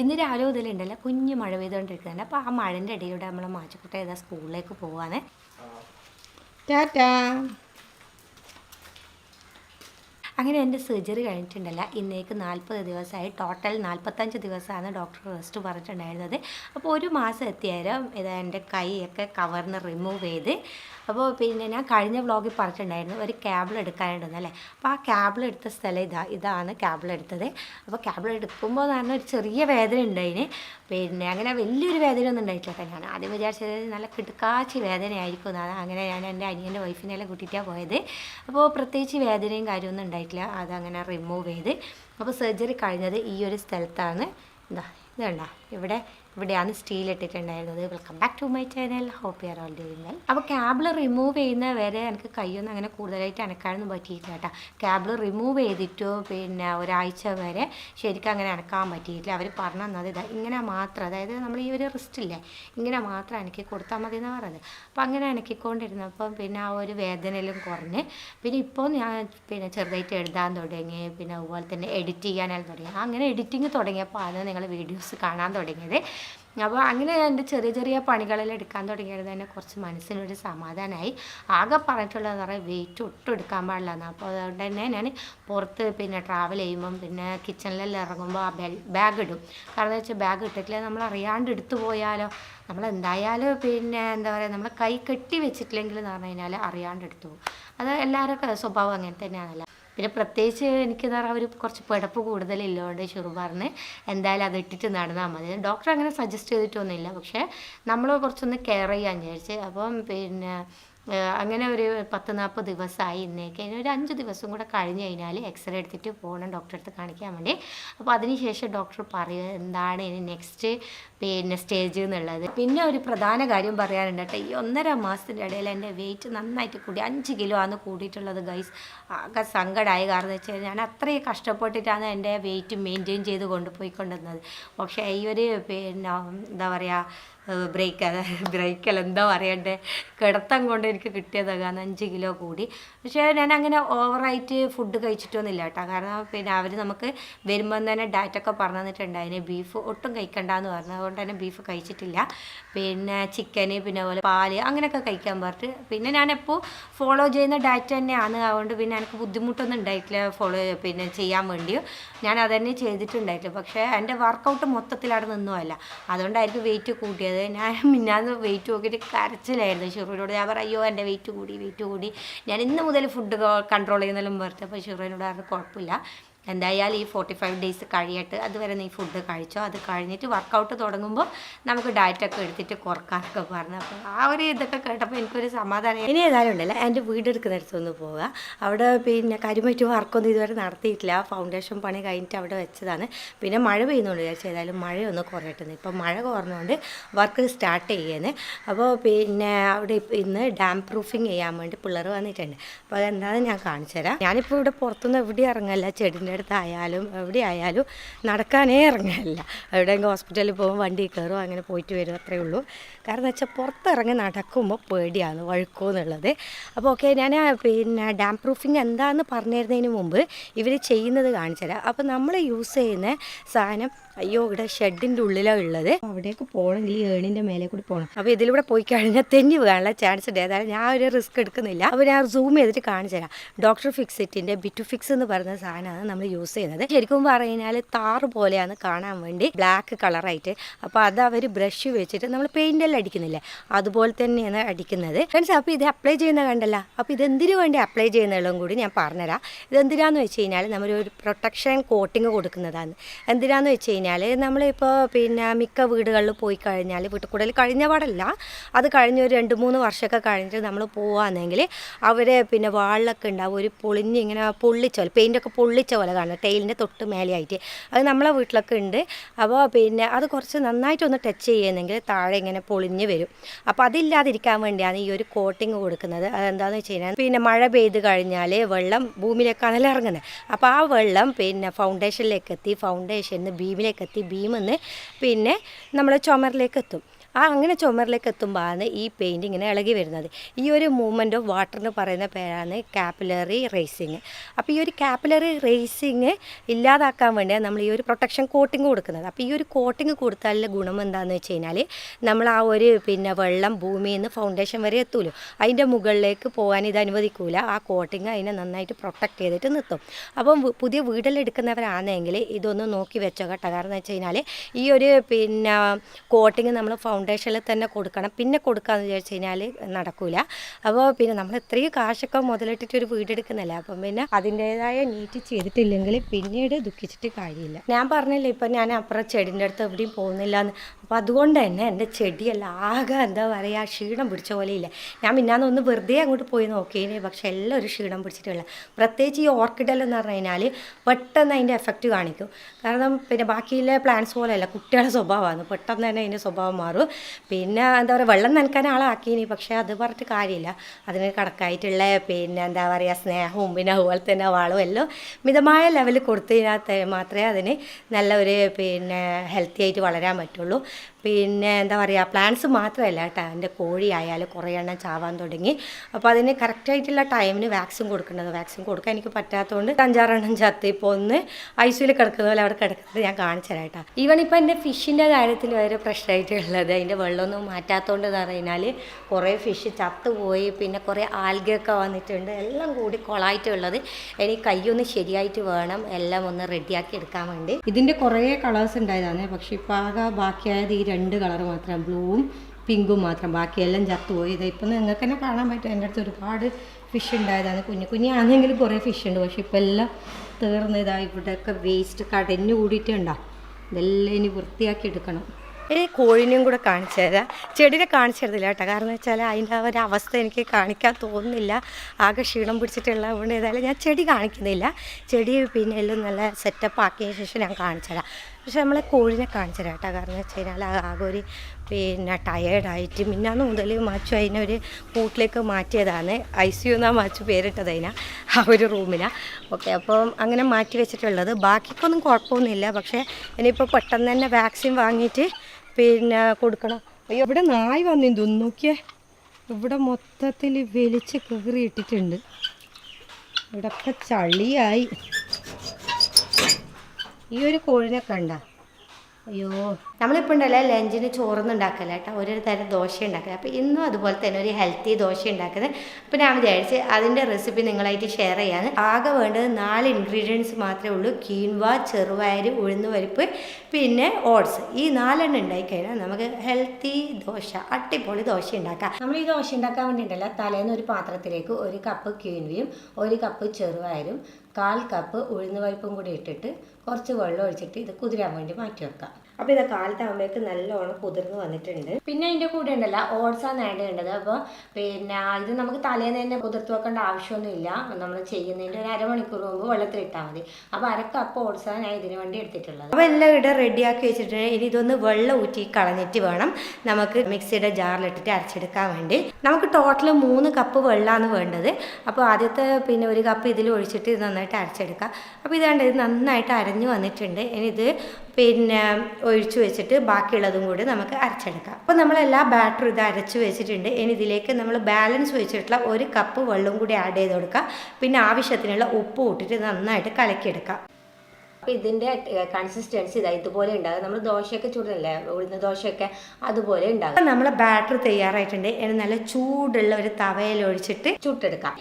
ഇന്ന് രാവിലെ മുതലുണ്ടല്ലോ കുഞ്ഞ് മഴ പെയ്തുകൊണ്ടിരിക്കുന്നുണ്ട് അപ്പോൾ ആ മഴന്റെ ഇടയിലൂടെ നമ്മൾ മാച്ചക്കുട്ട ഏതാ സ്കൂളിലേക്ക് പോവാണ്. ടാറ്റാ. അങ്ങനെ എന്റെ സർജറി കഴിഞ്ഞിട്ടുണ്ടല്ല ഇന്നേക്ക് നാൽപ്പത് ദിവസമായി. ടോട്ടൽ നാൽപ്പത്തഞ്ച് ദിവസമാണ് ഡോക്ടർ റെസ്റ്റ് പറഞ്ഞിട്ടുണ്ടായിരുന്നത്. അപ്പോൾ ഒരു മാസം എത്തിയാലും ഇത് എന്റെ കൈയൊക്കെ കവറിന് റിമൂവ് ചെയ്ത് അപ്പോൾ പിന്നെ ഞാൻ കഴിഞ്ഞ വ്ലോഗിൽ പറഞ്ഞിട്ടുണ്ടായിരുന്നു ഒരു ക്യാബിൾ എടുക്കാനുണ്ടെന്നല്ലേ അപ്പോൾ ആ ക്യാബിൾ എടുത്ത സ്ഥലം ഇതാ ഇതാണ് ക്യാബിൾ എടുത്തത്. അപ്പോൾ ക്യാബിൾ എടുക്കുമ്പോൾ എന്ന് പറഞ്ഞാൽ ഒരു ചെറിയ വേദന ഉണ്ടായിന്. പിന്നെ അങ്ങനെ വലിയൊരു വേദന ഒന്നും ഉണ്ടായിട്ടില്ല ഞാൻ. ആദ്യം വിചാരിച്ചത് നല്ല കിടുക്കാച്ചി വേദനയായിരിക്കും എന്നാണ്. അങ്ങനെ ഞാൻ എന്റെ അനിയന്റെ വൈഫിനെല്ലാം കൂട്ടിയിട്ടാണ് പോയത്. അപ്പോൾ പ്രത്യേകിച്ച് വേദനയും കാര്യമൊന്നും ഉണ്ടായിട്ടില്ല. അതങ്ങനെ റിമൂവ് ചെയ്ത്. അപ്പോൾ സർജറി കഴിഞ്ഞത് ഈ ഒരു സ്ഥലത്താണ്. എന്താ ഇത് കണ്ടോ ഇവിടെ ഇവിടെയാണ് steel ഇട്ടിട്ടുണ്ടായിരുന്നത്. Welcome back to my channel hope you are all doing well അപ്പോൾ ക്യാബിൾ റിമൂവ് ചെയ്യുന്ന വരെ എനിക്ക് കൈയൊന്നും അങ്ങനെ കൂടുതലായിട്ട് അനക്കാനൊന്നും പറ്റിയില്ല കേട്ടോ. ക്യാബിൾ റിമൂവ് ചെയ്തിട്ടു പിന്നെ ഒരാഴ്ച വരെ ശരിക്കും അങ്ങനെ അനക്കാൻ പറ്റിയില്ല അവർ പറഞ്ഞു തന്നത് ഇതാ ഇങ്ങനെ മാത്രം അതായത് നമ്മൾ ഈ ഒരു റിസ്റ്റ് ഇല്ലേ ഇങ്ങനെ മാത്രം അനക്കി കൊടുത്താൽ മതി എന്ന് പറഞ്ഞത് അപ്പോൾ അങ്ങനെ അനക്കിക്കൊണ്ടിരുന്നപ്പം പിന്നെ ആ ഒരു വേദനയിലും കുറഞ്ഞ് പിന്നെ ഇപ്പോൾ ഞാൻ പിന്നെ ചെറുതായിട്ട് എഴുതാൻ തുടങ്ങി പിന്നെ അതുപോലെ തന്നെ എഡിറ്റ് ചെയ്യാനെല്ലാം തുടങ്ങി. അങ്ങനെ എഡിറ്റിങ് തുടങ്ങിയപ്പോൾ ആണ് നിങ്ങൾ വീഡിയോസ് കാണാൻ തുടങ്ങിയത്. അപ്പോൾ അങ്ങനെ ഞാൻ എന്റെ ചെറിയ ചെറിയ പണികളിൽ എടുക്കാൻ തുടങ്ങിയത് തന്നെ കുറച്ച് മനസ്സിനൊരു സമാധാനമായി. ആകെ പറഞ്ഞിട്ടുള്ളത് നിറയെ വെയിറ്റ് ഒട്ടും എടുക്കാൻ പാടില്ല. എന്ന് അപ്പോൾ അതുകൊണ്ട് തന്നെ ഞാൻ പുറത്ത് പിന്നെ ട്രാവൽ ചെയ്യുമ്പം പിന്നെ കിച്ചണിലെല്ലാം ഇറങ്ങുമ്പോൾ ആ ബാഗ് ഇടും. കാരണം വെച്ചാൽ ബാഗ് ഇട്ടിട്ടില്ല നമ്മൾ അറിയാണ്ട് എടുത്തു പോയാലോ? നമ്മൾ എന്തായാലും പിന്നെ എന്താ പറയുക നമ്മൾ കൈ കെട്ടി വെച്ചിട്ടില്ലെങ്കിൽ എന്ന് പറഞ്ഞു കഴിഞ്ഞാൽ അറിയാണ്ട് എടുത്തു പോകും. അത് എല്ലാവരുടെ സ്വഭാവം അങ്ങനെ തന്നെയാണല്ലോ. പിന്നെ പ്രത്യേകിച്ച് എനിക്കെന്ന് പറഞ്ഞാൽ ഒരു കുറച്ച് പിടപ്പ് കൂടുതലില്ലോണ്ട് ഷുറുബാറിന് എന്തായാലും അത് ഇട്ടിട്ട് നടന്നാൽ മതി. ഡോക്ടർ അങ്ങനെ സജസ്റ്റ് ചെയ്തിട്ടൊന്നുമില്ല. പക്ഷേ നമ്മൾ കുറച്ചൊന്ന് കെയർ ചെയ്യാമെന്ന് വിചാരിച്ച്. അപ്പം പിന്നെ അങ്ങനെ ഒരു പത്ത് നാൽപ്പത് ദിവസമായി ഇന്നേക്ക്. ഇനി ഒരു അഞ്ച് ദിവസം കൂടെ കഴിഞ്ഞ് കഴിഞ്ഞാൽ എക്സ്റേ എടുത്തിട്ട് പോകണം ഡോക്ടറെ അടുത്ത് കാണിക്കാൻ വേണ്ടി. അപ്പോൾ അതിനുശേഷം ഡോക്ടർ പറയുക എന്താണ് ഇനി നെക്സ്റ്റ് പിന്നെ സ്റ്റേജ് എന്നുള്ളത്. പിന്നെ ഒരു പ്രധാന കാര്യം പറയാനുണ്ട് കേട്ടോ. ഈ ഒന്നര മാസത്തിന്റെ ഇടയിൽ എന്റെ വെയിറ്റ് നന്നായിട്ട് കൂടി അഞ്ച് കിലോ ആണ് കൂടിയിട്ടുള്ളത് ഗൈസ് ആകെ സങ്കടമായി കാരണം എന്ന് വെച്ചാൽ ഞാൻ അത്രയും കഷ്ടപ്പെട്ടിട്ടാണ് എന്റെ വെയിറ്റ് മെയിന്റെയിൻ ചെയ്ത് കൊണ്ടുപോയിക്കൊണ്ടിരുന്നത്. പക്ഷേ ഈ ഒരു പിന്നെ എന്താ പറയുക ബ്രേക്ക് അതായത് ബ്രേക്കല്ല എന്താ പറയണ്ടേ? കിടത്തം കൊണ്ട് എനിക്ക് കിട്ടിയതാണ് അഞ്ച് കിലോ കൂടി. പക്ഷേ ഞാൻ അങ്ങനെ ഓവറായിട്ട് ഫുഡ് കഴിച്ചിട്ടൊന്നുമില്ല കേട്ടോ. കാരണം പിന്നെ അവർ നമുക്ക് വരുമ്പം തന്നെ ഡയറ്റൊക്കെ പറഞ്ഞു തന്നിട്ടുണ്ടായിന് ബീഫ് ഒട്ടും കഴിക്കണ്ടെന്ന് പറഞ്ഞു. അതുകൊണ്ട് തന്നെ ബീഫ് കഴിച്ചിട്ടില്ല. പിന്നെ ചിക്കന് പിന്നെ അതുപോലെ പാൽ അങ്ങനെയൊക്കെ കഴിക്കാൻ പറഞ്ഞിട്ട്. പിന്നെ ഞാനെപ്പോൾ ഫോളോ ചെയ്യുന്ന ഡയറ്റ് തന്നെയാണ്. അതുകൊണ്ട് പിന്നെ എനിക്ക് ബുദ്ധിമുട്ടൊന്നും ഉണ്ടായിട്ടില്ല ഫോളോ പിന്നെ ചെയ്യാൻ വേണ്ടിയും. ഞാൻ അതന്നെ ചെയ്തിട്ടുണ്ടായിട്ടില്ല. പക്ഷേ എന്റെ വർക്കൗട്ട് മൊത്തത്തിൽ അവിടെ നിന്നുമല്ല അതുകൊണ്ടായിരിക്കും വെയിറ്റ് കൂട്ടിയത്. ഞാൻ മിന്നാന്ന് വെയിറ്റ് നോക്കിയിട്ട് കരച്ചിലായിരുന്നു. ഷുറൂനോട് ഞാൻ പറയോ അയ്യോ എന്റെ വെയിറ്റ് കൂടി വെയിറ്റ് കൂടി. ഞാൻ ഇന്ന് മുതൽ ഫുഡ് കൺട്രോൾ ചെയ്യുന്നതിലും പറഞ്ഞിട്ട് അപ്പോൾ ഷുറൂനോട് പറഞ്ഞു കുഴപ്പമില്ല. എന്തായാലും ഈ ഫോർട്ടി ഫൈവ് ഡേയ്സ് കഴിയട്ട് അതുവരെ നീ ഫുഡ് കഴിച്ചോ. അത് കഴിഞ്ഞിട്ട് വർക്കൗട്ട് തുടങ്ങുമ്പോൾ നമുക്ക് ഡയറ്റൊക്കെ എടുത്തിട്ട് കുറക്കാനൊക്കെ പറഞ്ഞു. അപ്പോൾ ആ ഒരു ഇതൊക്കെ കേട്ടപ്പോൾ എനിക്കൊരു സമാധാനം. ഇനി ഏതായാലും ഉണ്ടല്ലോ. എന്റെ വീടെടുക്കുന്നിടത്തൊന്ന് പോവുക. അവിടെ പിന്നെ കരിമറ്റ് വർക്കൊന്നും ഇതുവരെ നടത്തിയിട്ടില്ല. ഫൗണ്ടേഷൻ പണി കഴിഞ്ഞിട്ട് അവിടെ വെച്ചതാണ്. പിന്നെ മഴ പെയ്യുന്നുണ്ട് വിചാരിച്ചു ഏതായാലും മഴയൊന്ന് കുറയട്ടെ ഇപ്പം മഴ കുറഞ്ഞുകൊണ്ട് വർക്ക് സ്റ്റാർട്ട് ചെയ്യുന്നത് അപ്പോൾ പിന്നെ അവിടെ ഇന്ന് ഡാം പ്രൂഫിങ് ചെയ്യാൻ വേണ്ടി പിള്ളേർ വന്നിട്ടുണ്ട്. അപ്പോൾ അതെന്താണെന്ന് ഞാൻ കാണിച്ചു തരാം ഞാനിപ്പോൾ ഇവിടെ പുറത്തുനിന്ന് എവിടെ ഇറങ്ങല്ല. ചെടിന്റെ അടുത്തായാലും എവിടെ ആയാലും നടക്കാനേ ഇറങ്ങില്ല എവിടെയെങ്കിലും ഹോസ്പിറ്റലിൽ പോകും വണ്ടി കയറും അങ്ങനെ പോയിട്ട് വരും അത്രേ ഉള്ളൂ. കാരണം വെച്ചാൽ പുറത്തിറങ്ങി നടക്കുമ്പോൾ പേടിയാണ് വഴുക്കോ എന്നുള്ളത് അപ്പോൾ ഓക്കെ ഞാൻ പിന്നെ ഡാം പ്രൂഫിങ് എന്താണെന്ന് പറഞ്ഞിരുന്നതിന് മുമ്പ് ഇവർ ചെയ്യുന്നത് കാണിച്ചു തരാം അപ്പോൾ നമ്മൾ യൂസ് ചെയ്യുന്ന സാധനം അയ്യോ ഇവിടെ ഷെഡിന്റെ ഉള്ളിലാണ് ഉള്ളത്. അവിടേക്ക് പോകണമെങ്കിൽ ഏണിന്റെ ഏണിന്റെ മേലെ കൂടി പോകണം. അപ്പോൾ ഇതിലൂടെ പോയി കഴിഞ്ഞാൽ തെന്നി വീഴാനുള്ള ചാൻസ് ഉണ്ട്. ഏതായാലും ഞാൻ ഒരു റിസ്ക് എടുക്കുന്നില്ല. അപ്പോൾ ഞാൻ സൂം ചെയ്തിട്ട് കാണിച്ചു തരാം. ഡോക്ടർ ഫിക്സിറ്റിന്റെ ബിറ്റു ഫിക്സ് എന്ന് പറയുന്ന സാധനമാണ് നമ്മൾ യൂസ് ചെയ്യുന്നത്. ശരിക്കും പറഞ്ഞാൽ താറ് പോലെയാണ് കാണാൻ വേണ്ടി ബ്ലാക്ക് കളറായിട്ട് അപ്പോൾ അത് അവർ ബ്രഷ് വെച്ചിട്ട് നമ്മൾ പെയിന്റ് പെയിന്റെല്ലാം അടിക്കുന്നില്ലേ? അതുപോലെ തന്നെയാണ് അടിക്കുന്നത്. ഫ്രണ്ട്സ് അപ്പോൾ ഇത് അപ്ലൈ ചെയ്യുന്ന കണ്ടല്ല? അപ്പോൾ ഇതെന്തിനു വേണ്ടി അപ്ലൈ ചെയ്യുന്നതും കൂടി ഞാൻ പറഞ്ഞുതരാം. ഇതെന്തിനാന്ന് വെച്ച് കഴിഞ്ഞാൽ ഒരു പ്രൊട്ടക്ഷൻ കോട്ടിങ് കൊടുക്കുന്നതാണ്. എന്തിനാന്ന് വെച്ച് കഴിഞ്ഞാൽ നമ്മളിപ്പോൾ പിന്നെ മിക്ക വീടുകളിൽ പോയി കഴിഞ്ഞാൽ വീട്ടുകൂടൽ കഴിഞ്ഞ പാടല്ല അത് കഴിഞ്ഞ ഒരു രണ്ട് മൂന്ന് വർഷമൊക്കെ കഴിഞ്ഞിട്ട് നമ്മൾ പോവാന്നെങ്കിൽ അവരെ പിന്നെ വാളിലൊക്കെ ഉണ്ടാവും ഒരു പൊളിഞ്ഞ് ഇങ്ങനെ പൊള്ളിച്ച പോലെ പെയിന്റൊക്കെ പൊള്ളിച്ച പോലെ കാണുന്നത് ടൈലിന്റെ തൊട്ട് മേലെയായിട്ട്. അത് നമ്മളെ വീട്ടിലൊക്കെ ഉണ്ട്. അപ്പോൾ പിന്നെ അത് കുറച്ച് നന്നായിട്ടൊന്ന് ടച്ച് ചെയ്യുന്നെങ്കിൽ താഴെ ഇങ്ങനെ പൊളിഞ്ഞ് വരും. അപ്പോൾ അതില്ലാതിരിക്കാൻ വേണ്ടിയാണ് ഈ ഒരു കോട്ടിങ് കൊടുക്കുന്നത്. അതെന്താണെന്ന് വെച്ച് കഴിഞ്ഞാൽ പിന്നെ മഴ പെയ്ത് കഴിഞ്ഞാൽ വെള്ളം ഭൂമിയിലേക്കാണല്ലോ ഇറങ്ങുന്നത് അപ്പോൾ ആ വെള്ളം പിന്നെ ഫൗണ്ടേഷനിലേക്ക് എത്തി ഫൗണ്ടേഷനിൽ നിന്ന് ബീമിലേക്ക് എത്തി ഭീമെന്ന് പിന്നെ നമ്മൾ ചുമരിലേക്ക് എത്തും ആ അങ്ങനെ ചുമരിലേക്ക് എത്തുമ്പോഴാണ് ഈ പെയിന്റ് ഇങ്ങനെ ഇളകി വരുന്നത്. ഈ ഒരു മൂവ്മെന്റ് ഓഫ് വാട്ടറിന് പറയുന്ന പേരാണ് കാപ്പിലറി റേസിങ് അപ്പോൾ ഈ ഒരു കാപ്പിലറി റേസിങ് ഇല്ലാതാക്കാൻ വേണ്ടിയാണ് നമ്മൾ ഈ ഒരു പ്രൊട്ടക്ഷൻ കോട്ടിങ് കൊടുക്കുന്നത്. അപ്പോൾ ഈ ഒരു കോട്ടിങ് കൊടുത്താലുള്ള ഗുണം എന്താണെന്ന് വെച്ച് കഴിഞ്ഞാൽ നമ്മൾ ആ ഒരു പിന്നെ വെള്ളം ഭൂമിയിൽ നിന്ന് ഫൗണ്ടേഷൻ വരെ എത്തൂലോ. അതിന്റെ മുകളിലേക്ക് പോകാൻ ഇത് അനുവദിക്കൂല. ആ കോട്ടിങ് അതിനെ നന്നായിട്ട് പ്രൊട്ടക്റ്റ് ചെയ്തിട്ട് നിർത്തും. അപ്പം പുതിയ വീടെല്ലാം എടുക്കുന്നവരാണെങ്കിൽ ഇതൊന്ന് നോക്കി വെച്ചോ. കേട്ടോ കാരണം എന്ന് വെച്ച് കഴിഞ്ഞാൽ ഈ ഒരു പിന്നെ കോട്ടിങ് നമ്മൾ ഫൗണ്ടേഷനിൽ തന്നെ കൊടുക്കണം. പിന്നെ കൊടുക്കാമെന്ന് വിചാരിച്ചു കഴിഞ്ഞാൽ നടക്കൂല. അപ്പോൾ പിന്നെ നമ്മൾ ഇത്രയും കാശൊക്കെ മുതലിട്ടിട്ട് ഒരു വീടെടുക്കുന്നില്ല അപ്പം പിന്നെ അതിന്റേതായ നീറ്റ് ചെയ്തിട്ടില്ലെങ്കിൽ പിന്നീട് ദുഃഖിച്ചിട്ട് കാര്യമില്ല. ഞാൻ പറഞ്ഞില്ല ഇപ്പം ഞാൻ അപ്പുറം ചെടിന്റെ അടുത്ത് എവിടെയും പോകുന്നില്ല എന്ന് അപ്പോൾ അതുകൊണ്ട് തന്നെ എന്റെ ചെടിയെല്ലാം ആകെ എന്താ പറയുക ക്ഷീണം പിടിച്ച പോലെ ഇല്ല ഞാൻ മിന്നാന്ന് ഒന്ന് വെറുതെ അങ്ങോട്ട് പോയി നോക്കിയേനെ പക്ഷേ എല്ലാം ഒരു ക്ഷീണം പിടിച്ചിട്ടില്ല പ്രത്യേകിച്ച് ഈ ഓർക്കിഡെല്ലാം പറഞ്ഞു കഴിഞ്ഞാൽ പെട്ടെന്ന് അതിന്റെ എഫക്റ്റ് കാണിക്കും. കാരണം പിന്നെ ബാക്കിയിലെ പ്ലാന്റ്സ് പോലെയല്ല കുട്ടികളുടെ സ്വഭാവമാണ്. പെട്ടെന്ന് തന്നെ അതിന്റെ സ്വഭാവം മാറും. പിന്നെ എന്താ പറയുക വെള്ളം നനക്കാൻ ആളാക്കീനി പക്ഷേ അത് പറഞ്ഞിട്ട് കാര്യമില്ല. അതിന് കണക്കായിട്ടുള്ള പിന്നെ എന്താ പറയുക സ്നേഹവും പിന്നെ അതുപോലെ തന്നെ വളവും എല്ലാം മിതമായ ലെവലിൽ കൊടുത്തതിനകത്ത് മാത്രമേ അതിന് നല്ല ഒരു പിന്നെ ഹെൽത്തി ആയിട്ട് വളരാൻ പറ്റുള്ളൂ. പിന്നെ എന്താ പറയുക പ്ലാന്റ്സ് മാത്രമല്ല കേട്ടോ എന്റെ കോഴി ആയാലും കുറേ എണ്ണം ചാവാൻ തുടങ്ങി. അപ്പോൾ അതിന് കറക്റ്റായിട്ടുള്ള ടൈമിന് വാക്സിൻ കൊടുക്കേണ്ടത്. വാക്സിൻ കൊടുക്കാൻ എനിക്ക് പറ്റാത്തതുകൊണ്ട് അഞ്ചാറെണ്ണം ചത്ത് ഇപ്പോൾ ഒന്ന് ഐസിയിൽ കിടക്കുന്ന പോലെ അവിടെ കിടക്കുന്നത് ഞാൻ കാണിച്ചു തരാം കേട്ടോ. ഈവൻ ഇപ്പോൾ എന്റെ ഫിഷിന്റെ കാര്യത്തിൽ വരെ പ്രശ്നമായിട്ടുള്ളത് അതിന്റെ വെള്ളമൊന്നും മാറ്റാത്തതുകൊണ്ട് എന്ന് പറഞ്ഞാൽ കുറേ ഫിഷ് ചത്തുപോയി പിന്നെ കുറേ ആൽഗയൊക്കെ വന്നിട്ടുണ്ട്. എല്ലാം കൂടി കൊളായിട്ടുള്ളത്. എനിക്ക് കൈയൊന്ന് ശരിയായിട്ട് വേണം. എല്ലാം ഒന്ന് റെഡിയാക്കി എടുക്കാൻ വേണ്ടി. ഇതിന്റെ കുറേ കളേഴ്സ് ഉണ്ടായതാണ്. പക്ഷേ ഇപ്പോൾ ആകെ ബാക്കിയായത് ഈ രണ്ട് കളർ മാത്രം. ബ്ലൂവും പിങ്കും മാത്രം. ബാക്കിയെല്ലാം ചത്തുപോയി. ഇത് ഇപ്പം നിങ്ങൾക്ക് തന്നെ കാണാൻ പറ്റും. എന്റെ അടുത്ത് ഒരുപാട് ഫിഷ് ഉണ്ടായതാണ്. കുഞ്ഞു കുഞ്ഞാണെങ്കിലും കുറേ ഫിഷ് ഉണ്ട്. പക്ഷേ ഇപ്പം എല്ലാം തീർന്ന് ഇതാ ഇവിടെയൊക്കെ വേസ്റ്റ് കടഞ്ഞു കൂടിയിട്ടുണ്ടോ. ഇതെല്ലാം ഇനി വൃത്തിയാക്കി എടുക്കണം. ഈ കോഴിനെയും കൂടെ കാണിച്ചു തരാം. ചെടിനെ കാണിച്ചു തരത്തില്ല കേട്ടോ. കാരണം എന്ന് വെച്ചാൽ അതിന്റെ ഒരു അവസ്ഥ എനിക്ക് കാണിക്കാൻ തോന്നുന്നില്ല. ആകെ ക്ഷീണം പിടിച്ചിട്ടുള്ള അതുകൊണ്ട് ഏതായാലും ഞാൻ ചെടി കാണിക്കുന്നില്ല. ചെടി പിന്നെ എല്ലാം നല്ല സെറ്റപ്പ് ആക്കിയ ശേഷം ഞാൻ കാണിച്ചു തരാം. പക്ഷെ നമ്മളെ കോഴിനെ കാണിച്ചു തരാം കേട്ടോ. കാരണം എന്ന് വെച്ച് കഴിഞ്ഞാൽ ആകെ ഒരു പിന്നെ ടയേർഡായിട്ട് മിന്നാന്ന് മുതൽ മാച്ചു അതിനെ ഒരു കൂട്ടിലേക്ക് മാറ്റിയതാണ്. ഐ സി യു എന്നാണ് മാച്ചു പേരിട്ടത് അതിനാ. ആ ഒരു റൂമിനാണ് ഓക്കെ അപ്പം അങ്ങനെ മാറ്റി വെച്ചിട്ടുള്ളത്. ബാക്കിക്കൊന്നും കുഴപ്പമൊന്നുമില്ല. പക്ഷേ ഇനിയിപ്പോൾ പെട്ടെന്ന് തന്നെ വാക്സിൻ വാങ്ങിയിട്ട് പിന്നെ കൊടുക്കണം. അയ്യോ ഇവിടെ നായ് വന്നു. ഒന്ന് നോക്കിയേ. ഇവിടെ മൊത്തത്തിൽ വലിച്ച് കീറി ഇട്ടിട്ടുണ്ട്. ഇവിടൊക്കെ ചളിയായി. ഈ ഒരു കോഴിനെ കണ്ട. അയ്യോ നമ്മളിപ്പോൾ ഉണ്ടല്ലോ ലഞ്ചിന് ചോറൊന്നും ഉണ്ടാക്കല്ല കേട്ടോ ഒരു തരം ദോശ ഉണ്ടാക്കുക അപ്പോൾ ഇന്നും അതുപോലെ തന്നെ ഒരു ഹെൽത്തി ദോശ ഉണ്ടാക്കുന്നത് അപ്പോൾ ഞാൻ വിചാരിച്ച് അതിന്റെ റെസിപ്പി നിങ്ങളായിട്ട് ഷെയർ ചെയ്യാണ് ആകെ വേണ്ടത് നാല് ഇൻഗ്രീഡിയൻസ് മാത്രമേ ഉള്ളൂ. കീൻവ ചെറുപയർ ഉഴുന്നുപരിപ്പ് പിന്നെ ഓട്സ്. ഈ നാലെണ്ണം ഉണ്ടായി കഴിഞ്ഞാൽ നമുക്ക് ഹെൽത്തി ദോശ അട്ടിപ്പൊളി ദോശ ഉണ്ടാക്കാം നമ്മൾ ഈ ദോശ ഉണ്ടാക്കാൻ വേണ്ടിയിട്ടല്ല തലേന്ന് ഒരു പാത്രത്തിലേക്ക് ഒരു കപ്പ് കീൻവയും ഒരു കപ്പ് ചെറുപയരും കാൽ കപ്പ് ഉഴുന്ന് പരിപ്പും കൂടി ഇട്ടിട്ട് കുറച്ച് വെള്ളം ഒഴിച്ചിട്ട് ഇത് കുതിരാൻ വേണ്ടി മാറ്റി വെക്കാം. അപ്പോൾ ഇത് കാലത്താകുമ്പോഴേക്ക് നല്ലോണം കുതിർന്ന് വന്നിട്ടുണ്ട്. പിന്നെ അതിന്റെ കൂടെ ഉണ്ടല്ലോ ഓട്സാണ് ആഡ് ചെയ്യേണ്ടത് അപ്പോൾ പിന്നെ ഇത് നമുക്ക് തലേന്ന് തന്നെ കുതിർത്ത് വെക്കേണ്ട ആവശ്യമൊന്നുമില്ല. നമ്മൾ ചെയ്യുന്നതിന്റെ ഒരു അരമണിക്കൂർ മുമ്പ് വെള്ളത്തിലിട്ടാൽ മതി. അപ്പോൾ അര കപ്പ് ഓട്സാണ് ഞാൻ ഇതിന് വേണ്ടി എടുത്തിട്ടുള്ളത്. അപ്പോൾ എല്ലാം ഇവിടെ റെഡിയാക്കി വെച്ചിട്ടുണ്ട് ഇനി ഇതൊന്ന് വെള്ളം ഊറ്റി കളഞ്ഞിട്ട് വേണം നമുക്ക് മിക്സിയുടെ ജാറിലിട്ടിട്ട് അരച്ചെടുക്കാൻ വേണ്ടി. നമുക്ക് ടോട്ടൽ മൂന്ന് കപ്പ് വെള്ളമാണ് വേണ്ടത്. അപ്പോൾ ആദ്യത്തെ പിന്നെ ഒരു കപ്പ് ഇതിൽ ഒഴിച്ചിട്ട് ഇത് നന്നായിട്ട് അരച്ചെടുക്കാം. അപ്പോൾ ഇതാണ്ട് ഇത് നന്നായിട്ട് അരഞ്ഞു വന്നിട്ടുണ്ട്. ഇനി ഇത് പിന്നെ ഒഴിച്ചു വെച്ചിട്ട് ബാക്കിയുള്ളതും കൂടി നമുക്ക് അരച്ചെടുക്കാം. അപ്പോൾ നമ്മൾ എല്ലാ ബാറ്ററും ഇത് അരച്ച് വെച്ചിട്ടുണ്ട്. ഇനി ഇതിലേക്ക് നമ്മൾ ബാലൻസ് വെച്ചിട്ടുള്ള ഒരു കപ്പ് വെള്ളം കൂടി ആഡ് ചെയ്ത് കൊടുക്കാം. പിന്നെ ആവശ്യത്തിനുള്ള ഉപ്പ് ഇട്ടിട്ട് നന്നായിട്ട് കലക്കിയെടുക്കാം. അപ്പോൾ ഇതിന്റെ കൺസിസ്റ്റൻസി ഇതാ ഇതുപോലെ ഉണ്ടാകും. നമ്മൾ ദോശയൊക്കെ ചൂടല്ലേ ഉഴുന്ന ദോശയൊക്കെ അതുപോലെ ഉണ്ടാകും. നമ്മൾ ബാറ്റർ തയ്യാറായിട്ടുണ്ട്. നല്ല ചൂടുള്ള ഒരു തവയിൽ ഒഴിച്ചിട്ട് ചുട്ടെടുക്കാം.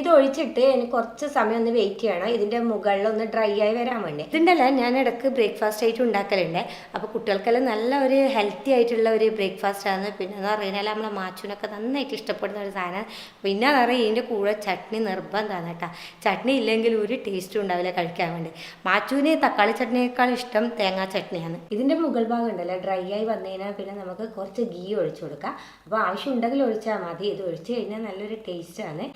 ഇത് ഒഴിച്ചിട്ട് കുറച്ച് സമയം ഒന്ന് വെയിറ്റ് ചെയ്യണം. ഇതിന്റെ മുകളിൽ ഒന്ന് ഡ്രൈ ആയി വരാൻ വേണ്ടി. ഇതിന്റെല്ല ഞാൻ ഇടയ്ക്ക് ബ്രേക്ക്ഫാസ്റ്റ് ആയിട്ട് ഉണ്ടാക്കലുണ്ട്. അപ്പോൾ കുട്ടികൾക്കെല്ലാം നല്ല ഒരു ഹെൽത്തി ആയിട്ടുള്ള ഒരു ബ്രേക്ക്ഫാസ്റ്റ് ആണ്. പിന്നെ എന്ന് പറഞ്ഞാൽ നമ്മളെ മാച്ചുനൊക്കെ നന്നായിട്ട് ഇഷ്ടപ്പെടുന്ന ഒരു സാധനം. പിന്നെ എന്ന് പറയുക ഇതിന്റെ കൂടെ ചട്നി നിർബന്ധമാണ് കേട്ടോ. ചട്നി ഇല്ലെങ്കിൽ ഒരു ടേസ്റ്റും ഉണ്ടാവില്ല കഴിക്കാൻ വേണ്ടി. മാച്ചുവിന് തക്കാളി ചട്നിയേക്കാൾ ഇഷ്ടം തേങ്ങാ ചട്നിയാണ്. ഇതിന്റെ മുകൾ ഭാഗം ഉണ്ടല്ലോ ഡ്രൈ ആയി വന്നു കഴിഞ്ഞാൽ പിന്നെ നമുക്ക് കുറച്ച് ഗീ ഒഴിച്ചു കൊടുക്കാം. അപ്പോൾ ആവശ്യമുണ്ടെങ്കിൽ ഒഴിച്ചാൽ മതി. ഇത് ഒഴിച്ച് കഴിഞ്ഞാൽ നല്ലൊരു ടേസ്റ്റാണ്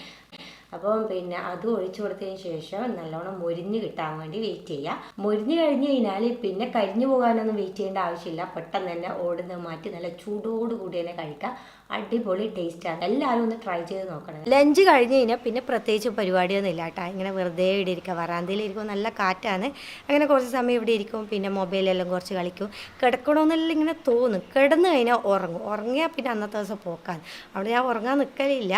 അപ്പം പിന്നെ അത് ഒഴിച്ചു കൊടുത്തതിന് ശേഷം നല്ലോണം മൊരിഞ്ഞ് കിട്ടാൻ വേണ്ടി വെയിറ്റ് ചെയ്യുക മൊരിഞ്ഞ് കഴിഞ്ഞ് കഴിഞ്ഞാൽ പിന്നെ കരിഞ്ഞു പോകാനൊന്നും വെയിറ്റ് ചെയ്യേണ്ട ആവശ്യമില്ല. പെട്ടെന്ന് തന്നെ ഓടുന്നത് മാറ്റി നല്ല ചൂടോട് കൂടി തന്നെ കഴിക്കുക അടിപൊളി ടേസ്റ്റാണ് എല്ലാവരും ഒന്ന് ട്രൈ ചെയ്ത് നോക്കണം. ലഞ്ച് കഴിഞ്ഞ് കഴിഞ്ഞാൽ പിന്നെ പ്രത്യേകിച്ച് പരിപാടിയൊന്നും ഇല്ല കേട്ടോ ഇങ്ങനെ വെറുതെ ഇവിടെ ഇരിക്കുക വറാന്തയിൽ ഇരിക്കും നല്ല കാറ്റാണ്. അങ്ങനെ കുറച്ച് സമയം ഇവിടെ ഇരിക്കും. പിന്നെ മൊബൈലെല്ലാം കുറച്ച് കളിക്കും. കിടക്കണമെന്നെല്ലാം ഇങ്ങനെ തോന്നും. കിടന്നു കഴിഞ്ഞാൽ ഉറങ്ങും. ഉറങ്ങിയാൽ പിന്നെ അന്നത്തെ ദിവസം പോക്കാൻ അവിടെ ഞാൻ ഉറങ്ങാൻ നിൽക്കലില്ല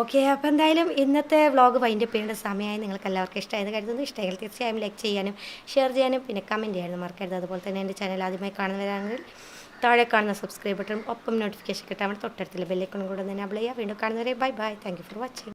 ഓക്കെ അപ്പോൾ എന്തായാലും ഇന്നത്തെ വ്ളോഗ് വൈൻഡ് അപ്പ് ചെയ്യേണ്ട സമയമായി നിങ്ങൾക്ക് എല്ലാവർക്കും ഇഷ്ടമായത് കരുതുന്നു. ഇഷ്ടമെങ്കിൽ തീർച്ചയായും ലൈക്ക് ചെയ്യാനും ഷെയർ ചെയ്യാനും പിന്നെ കമന്റ് ചെയ്യാനും മറക്കരുത്. അതുപോലെ തന്നെ എന്റെ ചാനൽ ആദ്യമായി കാണുന്നവരാണെങ്കിൽ താഴെ കാണുന്ന സബ്സ്ക്രൈബ് ബട്ടൺ ഒപ്പം നോട്ടിഫിക്കേഷൻ കിട്ടാൻ തൊട്ടടുത്തുള്ള ബെല്ലൈക്കണും കൂടെ തന്നെ അപ്ലൈ ചെയ്യുക. വീണ്ടും കാണുന്നവരെ bye bye thank for watching